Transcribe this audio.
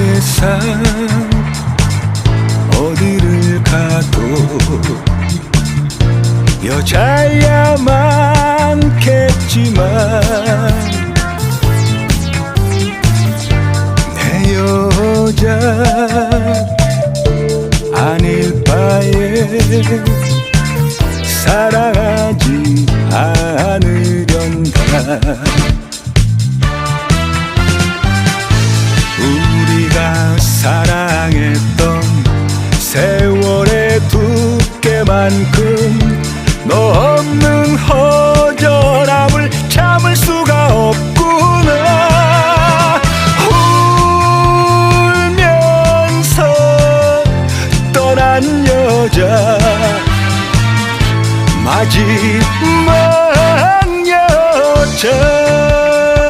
세상 어디를 가도 여자야 많겠지만 내 여자 아닐 바에 사랑하지 않으련가 세월의 두께만큼 너 없는 허전함을 참을 수가 없구나. 울면서 떠난 여자 마지막